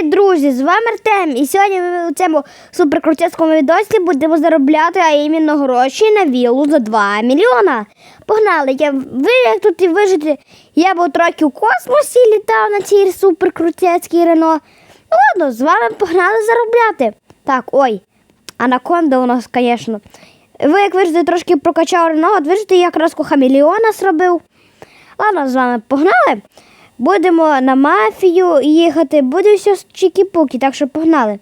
Привіт, друзі! З вами Артем. І сьогодні ми у цьому суперкрутецькому відосі будемо заробляти, а іменно гроші на віллу за 2 мільйона. Погнали! Я, ви як тут і вижити, я був трохи у космосі літав на цій суперкрутецькій Рено. Ну ладно, з вами погнали заробляти. Так, ой, анаконда у нас, звісно. Ви, як вижите, трошки прокачав Рено, от вижите, я якраз хамелеона зробив. Ладно, з вами погнали. Будемо на мафію їхати, буде все з чікі-пукі, так що погнали.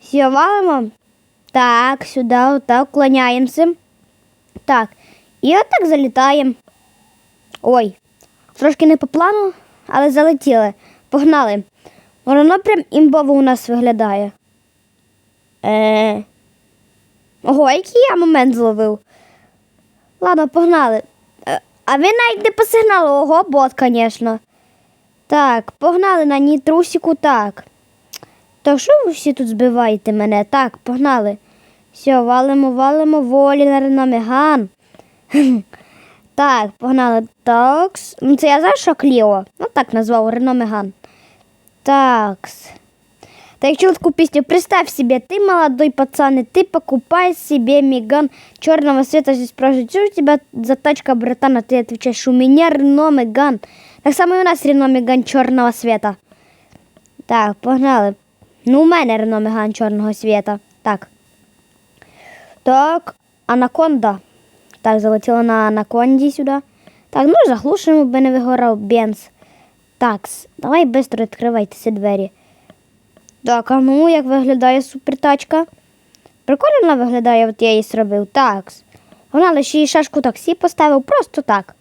Все. Так, сюди, отак, уклоняємося. Так, і отак залітаємо. Ой, трошки не по плану, але залетіли. Погнали. Воно прям імбово у нас виглядає. Е. Ого, який я момент зловив. Ладно, погнали. Е, А ви навіть не по сигналу, ого, бот, звісно. Так, погнали на нітрусіку, так. То що ви всі тут збиваєте мене? Так, погнали. Все, валимо, валимо, волі на Рено Меган. Так, погнали. Такс. Ну, це я знаю, що Кліо. Ну так назвав Рено Меган. Такс. Так як чув таку пісню, представь себе, ты молодой пацан, и ты покупай себе Меган черного цвета. Здесь спрашивают, что у тебя за тачка, братан, а ты отвечаешь, у меня Рено Меган. Так само і у нас Рено Меган чорного света. Так, погнали. Ну, у мене Рено Меган чорного света. Так. Так, анаконда. Так, залетіла на анаконді сюди. Так, ну заглушимо, би не вигорав бенз. Такс, давай швидко відкривайте ці двері. Так, а ну як виглядає супертачка? Прикольно виглядає, от я її зробив. Такс. Вона ще й шашку таксі поставив, просто так.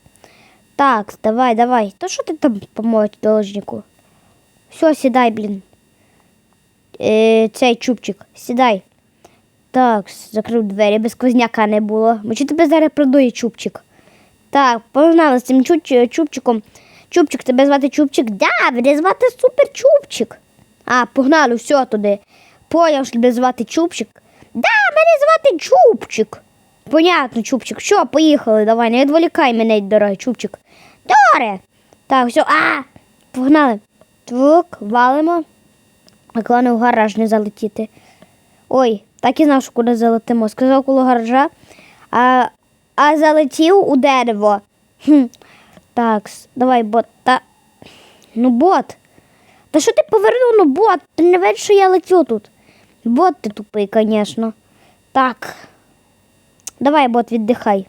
Так, давай, давай. То що ти там помочь должнику? Все, сідай, блін. Е, цей чубчик, сідай. Так, закрив двері, без сквозняка не було. Бо чи тебе зараз продує чубчик? Так, погнали з цим чуб- чубчиком. Чубчик, тебе звати Чубчик? Да, мене звати Супер Чубчик. А, погнали, все туди. Поняв, що тебе звати Чубчик. Да, мене звати Чубчик. Понятно, Чубчик. Що, поїхали, давай, не відволікай мене, дорогий Чубчик. Добре. Так, все, а, погнали. Так, валимо. А головне в гараж не залетіти. Ой, так і знав, що куди залетимо. Сказав коло гаража, а, а залетів у дерево. Хм. Так, давай, бот. Та... Ну, бот. Та що ти повернув, ну бот? Ти не бачиш, що я летю тут. Бот ти тупий, звісно. Так. Давай, бот, віддихай.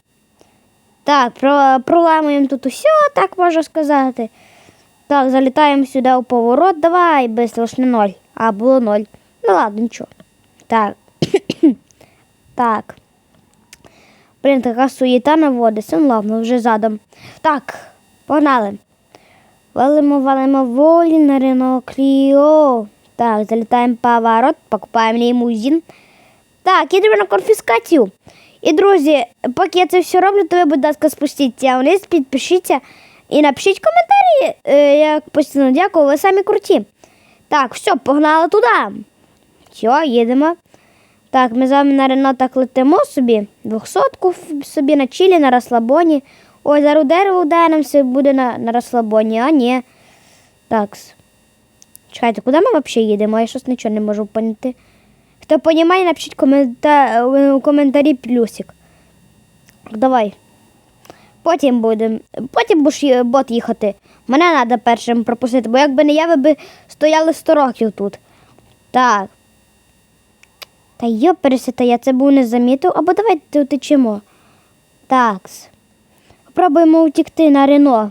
Так, про, проламуємо тут усе, так можна сказати. Так, залітаємо сюди у поворот. Давай, быстро, ж ноль. А, було ноль. Ну ладно, нічого. Так. так. Блін, така суєта наводиться. Ну ладно, вже задом. Так, погнали. Валимо, валимо волі на Рено Кліо. Так, залітаємо поворот, покупаємо лімузин. Так, їдемо на конфіскацію. І, друзі, поки я це все роблю, то ви, будь ласка, спустіться вниз, підпишіться і напишіть коментарі, е, як постійно дякую, ви самі круті. Так, все, погнали туди. Все, їдемо. Так, ми з вами на Рено так летимо собі. Двохсотку собі на чилі, на розслабоні. Ой, зараз дерево ударимося, буде на, на розслабоні, а ні. Так. Чекайте, куди ми взагалі їдемо? Я щось нічого не можу поняти. Хто понімає, напишіть комента... у коментарі плюсик. Давай. Потім будемо. Потім будеш бот їхати. Мене треба першим пропустити, бо якби не я, ви б стояли 100 років тут. Так. Та йо, пересита, я це був не замітив, або давайте утечемо. Такс. Попробуємо утікти на Рено.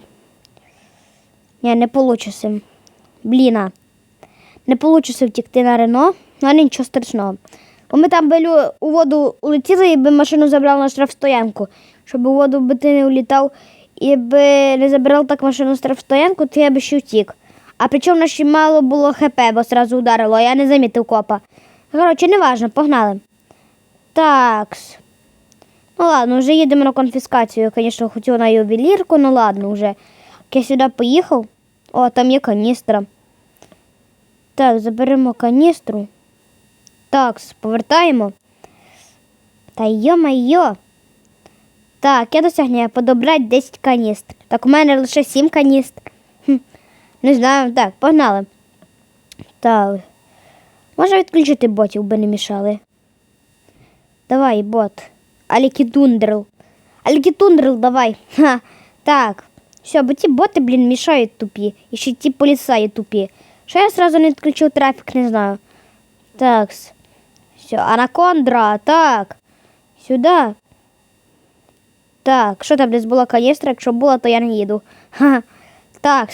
Ні, не вийде. Бліна. Не вийде втікти на Рено, але нічого страшного. Бо ми там би у воду улетіли і би машину забрали на штрафстоянку. Щоб у воду би ти не улітав і би не забирав так машину на штрафстоянку, то я би ще втік. А причому ще мало було ХП, бо одразу ударило, а я не замітив копа. Коротше, неважно, погнали. Такс. Ну ладно, вже їдемо на конфіскацію. Я, звісно, хотів на ювелірку, ну ладно, вже. Я сюди поїхав. О, там є каністра. Так, заберемо каністру. Так, повертаємо. Та йо-майо. Так, я досягну подобрати 10 каністр. Так, у мене лише 7 каністр. Хм, не знаю, так, погнали. Так, Може відключити ботів, би не мішали. Давай, бот. Алікідундрил. Алікідундрил, давай. Ха. Так. Все, бо ті боти, блін, мішають тупі. І ще ті поліцаї тупі. Що я сразу не відключив трафік, не знаю. Так. Все, анакондра, так. Сюди. Так, що там десь була каністра? Якщо була, то я не їду. Ха. Так.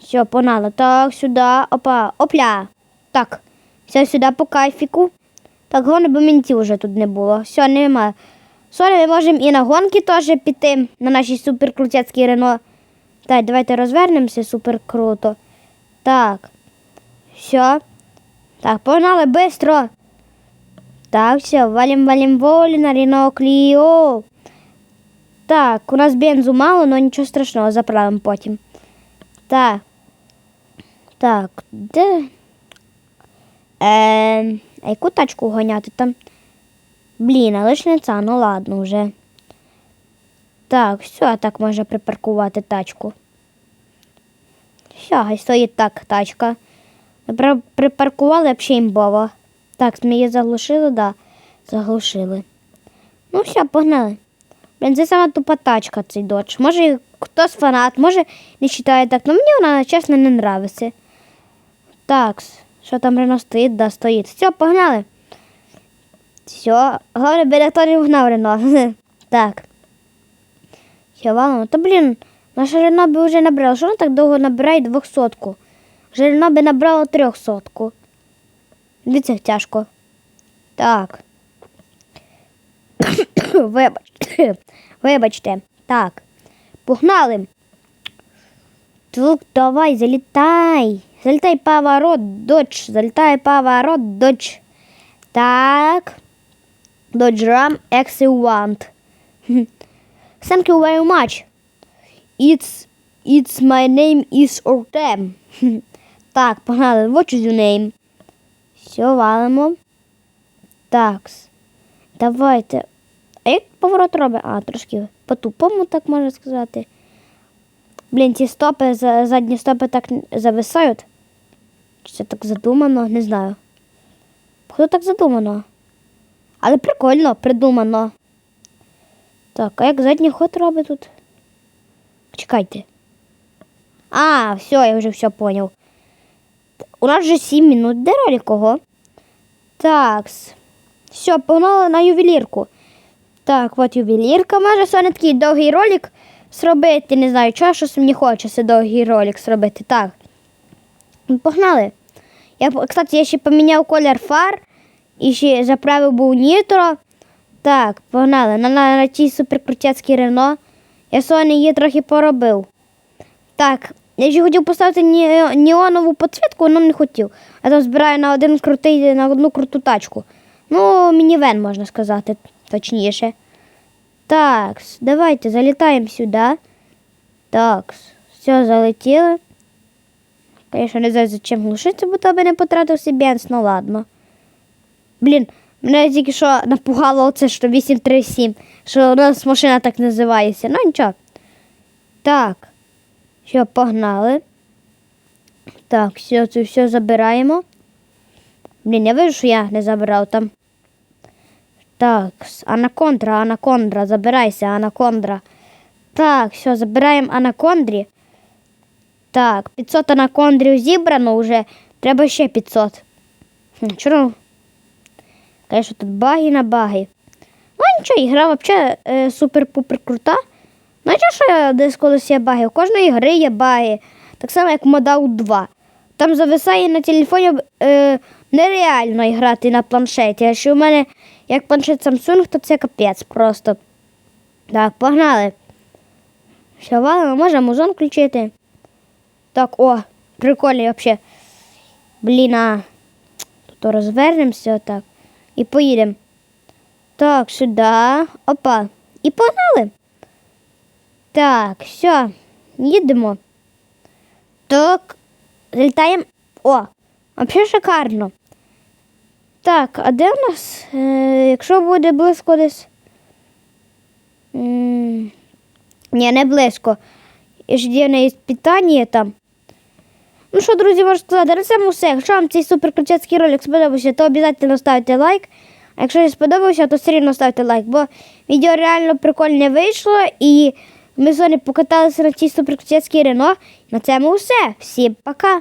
Все, понало. Так, сюди. Опа. Опля. Так. Все сюди по кайфіку. Так, головне, бо мінтів вже тут не було. Все, нема. Сорі, ми можемо і на гонки теж піти на нашій суперкрутяцькій Рено. Так, давайте розвернемося супер круто. Так. Все. Так, погнали быстро. Так, все, валим, валим волі на Рено Кліо. Так, у нас бензу мало, але нічого страшного, заправимо потім. Так. Так, де? Е, а яку тачку гоняти там? Блін, але ж не ця, ну ладно вже. Так, все, так можна припаркувати тачку. Все, стоїть так тачка. При- Припаркували взагалі імбово. Так, її заглушили, да. Заглушили. Ну все, погнали. Блін, це сама тупа тачка цей додж. Може, хтось фанат, може не вважає так, але мені вона, чесно, не нравиться. Так, що там Рено стоїть, да, стоїть. Все, погнали. Все, головне, би ніхто не вгнав Рено. Так. Все, валимо. Та блін, наша Рено би вже набрала. Що вона так довго набирає двохсотку? Вже Рено би набрала трьохсотку. Дивіться, тяжко. Так. Вибачте. Вибачте. Так. Погнали. Тут давай, залітай. Залітай поворот, додж. Залітай поворот, додж. Так. Dodge Ram X1. Thank you very much. It's it's my name is Ortem. так, погнали. What is your name? Все, валимо. Так. Давайте. А як поворот робить? А, трошки по-тупому, так можна сказати. Блін, ці стопи, задні стопи так зависають. Чи це так задумано? Не знаю. Хто так задумано? Але прикольно, придумано. Так, а як задній ход робить тут? Чекайте. А, все, я вже все поняв. У нас вже 7 минут. Де ролик кого? Так. Все, погнали на ювелірку. Так, от ювелірка. Може сьогодні такий довгий ролик зробити. Не знаю, чого щось мені хочеться довгий ролик зробити. Так. Погнали. Я, кстати, я ще поміняв колір фар і ще заправив був нітро. Так, погнали. На, на, на тій суперкрутяцькій Рено. Я сьогодні її трохи поробив. Так, я ще хотів поставити ні, неонову підсвітку, але не хотів. А то збираю на один крутий, на одну круту тачку. Ну, мінівен, можна сказати, точніше. Так, давайте залітаємо сюди. Так, все залетіло. Конечно, не знаю, зачем глушиться, бо то би не потратився бенз, ну ладно. Блін, мене тільки що напугало оце, що 837, що у нас машина так називається. Ну нічого. Так. Все, погнали. Так, все, це все забираємо. Блін, я вижу, що я не забирав там. Так, анакондра, анакондра, забирайся, анакондра. Так, все, забираємо анакондрі. Так, 500 анакондрів зібрано вже. Треба ще 500. Хм, Чому? Конечно, тут баги на баги. Ну нічого, ігра взагалі е, супер-пупер крута. Чого, що десь колись є баги? У кожної гри є баги. Так само, як Модау 2. Там зависає на телефоні е, нереально грати на планшеті. А що у мене як планшет Samsung, то це капець просто. Так, погнали. Все, валимо, можемо музон включити. Так, о, прикольно взагалі. Блін, а. Тут розвернемося отак. І поїдемо. Так, сюди. Опа. І погнали. Так, все, їдемо. Так, залітаємо. О, взагалі шикарно. Так, а де в нас, е, якщо буде близько десь? М -м Ні, не близько. І ж дівне є питання там. Ну що, друзі, можу сказати, на цьому все. Якщо вам цей супер суперкрутецький ролик сподобався, то обов'язково ставте лайк. А якщо не сподобався, то все рівно ставте лайк, бо відео реально прикольне вийшло і. Ми з вами покаталися на цій суперкрутецькій Рено. На цьому все. Всім пока!